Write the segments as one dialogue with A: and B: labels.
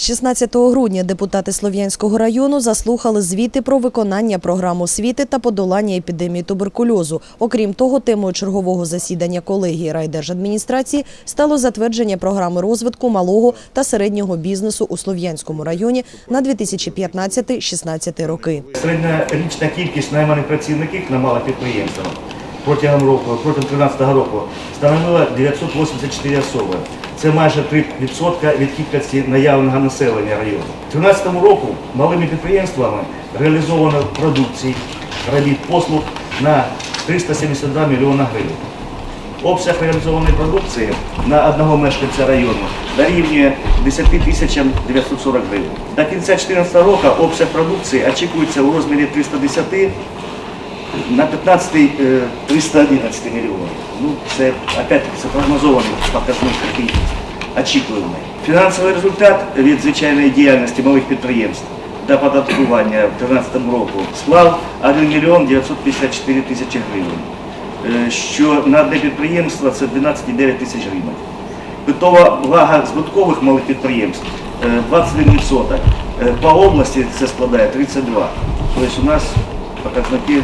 A: З 16 грудня депутати Слов'янського району заслухали звіти про виконання програм освіти та подолання епідемії туберкульозу. Окрім того, темою чергового засідання колегії райдержадміністрації стало затвердження програми розвитку малого та середнього бізнесу у Слов'янському районі на 2015-16 роки.
B: Середньорічна кількість найманих працівників на малих підприємствах протягом року, протягом 2013 року становила 984 особи. Це майже 3% від кількості наявного населення району. У 2013 року малими підприємствами реалізовано продукції, робіт послуг на 372 мільйона гривень. Обсяг реалізованої продукції на одного мешканця району дорівнює 10 тисячам 940 гривень. До кінця 2014 року обсяг продукції очікується у розмірі 310 на 15 е, 311 мільйонів. Ну, це опять це прогнозований показник такий очікуваний. Фінансовий результат від звичайної діяльності малих підприємств до податкування в 2013 році склав 1 мільйон 954 тисячі гривень, е, що на одне підприємство це 12,9 тисяч гривень. Питова вага збиткових малих підприємств е, 21%. Е, По області це складає 32%. Тобто у нас показники е,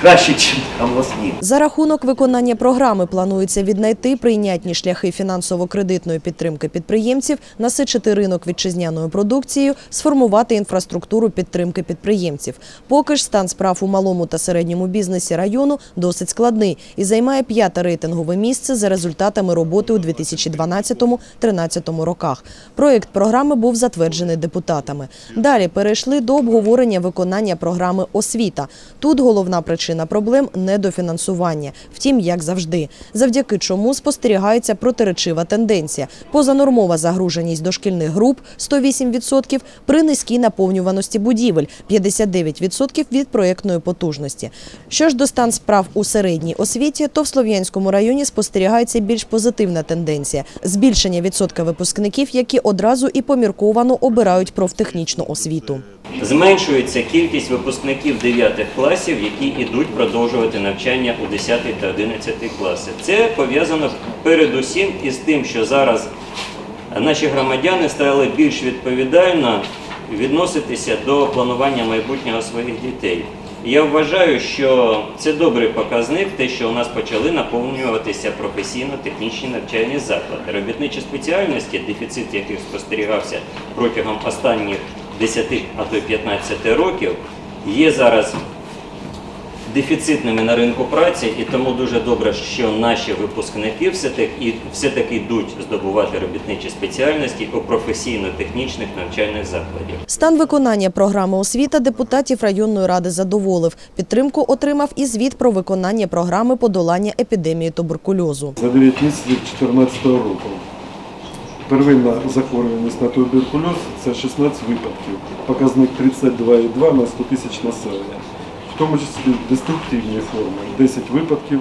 B: краще, ніж обласні.
A: За рахунок виконання програми планується віднайти прийнятні шляхи фінансово-кредитної підтримки підприємців, насичити ринок вітчизняною продукцією, сформувати інфраструктуру підтримки підприємців. Поки ж стан справ у малому та середньому бізнесі району досить складний і займає п'яте рейтингове місце за результатами роботи у 2012-2013 роках. Проєкт програми був затверджений депутатами. Далі перейшли до обговорення виконання програми освіта. Тут головна причина проблем недофінансування. Втім, як завжди, завдяки чому спостерігається протиречива тенденція. Позанормова загруженість дошкільних груп 108% при низькій наповнюваності будівель 59% від проєктної потужності. Що ж до стан справ у середній освіті, то в Слов'янському районі спостерігається більш позитивна тенденція збільшення відсотка випускників, які одразу і помірковано обирають профтехнічну освіту.
C: Зменшується кількість випускників 9 класів, які йдуть продовжувати навчання у 10 та 11 класи. Це пов'язано передусім із тим, що зараз наші громадяни стали більш відповідально відноситися до планування майбутнього своїх дітей. Я вважаю, що це добрий показник, те, що у нас почали наповнюватися професійно-технічні навчальні заклади. Робітничі спеціальності, дефіцит яких спостерігався протягом останніх 10, а то й 15 років, є зараз дефіцитними на ринку праці, і тому дуже добре, що наші випускники все-таки, все-таки йдуть здобувати робітничі спеціальності у професійно-технічних навчальних закладів.
A: Стан виконання програми освіта депутатів районної ради задоволив. Підтримку отримав і звіт про виконання програми подолання епідемії туберкульозу.
D: За 9 місяців 2014 року. Первинна захворюваність на туберкульоз це 16 випадків. Показник 32,2 на 100 тисяч населення. В тому числі деструктивні форми 10 випадків,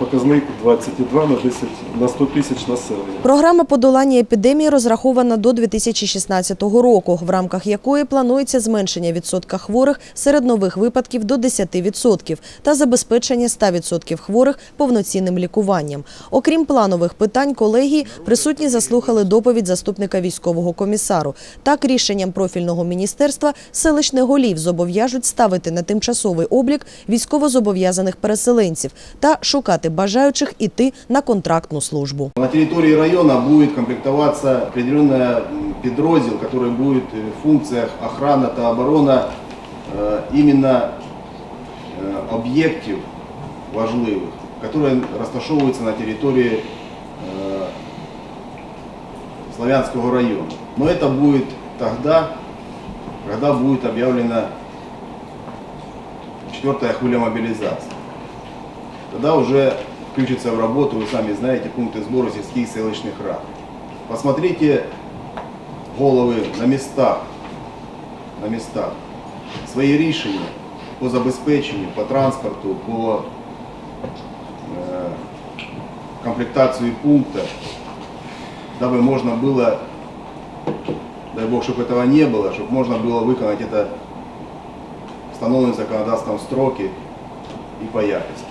D: показник 22 на 10 на 100 тисяч населення.
A: Програма подолання епідемії розрахована до 2016 року, в рамках якої планується зменшення відсотка хворих серед нових випадків до 10% та забезпечення 100% хворих повноцінним лікуванням. Окрім планових питань, колегії присутні заслухали доповідь заступника військового комісару. Так, рішенням профільного міністерства селищних голів зобов'яжуть ставити на тимчасовий облік військовозобов'язаних переселенців та шукати бажаючих іти на контрактну службу.
E: На территории района будет комплектоваться определенный м, подроздел, который будет э, в функциях охраны та оборона э, именно э, объектів важливих, которые розташовуються на території э, Славянского района. Но это будет тогда, когда будет объявлена четвертая хвиля мобилизации. Тогда уже включится в работу, вы сами знаете, пункты сбора сельских и селищных рад. Посмотрите голови на местах, на местах. Свої рішення по забезпеченню, по транспорту, по э, комплектации пункта, дабы можно было, дай бог, чтобы этого не было, чтобы можно было выполнить это установленные законодательством строки и по якости.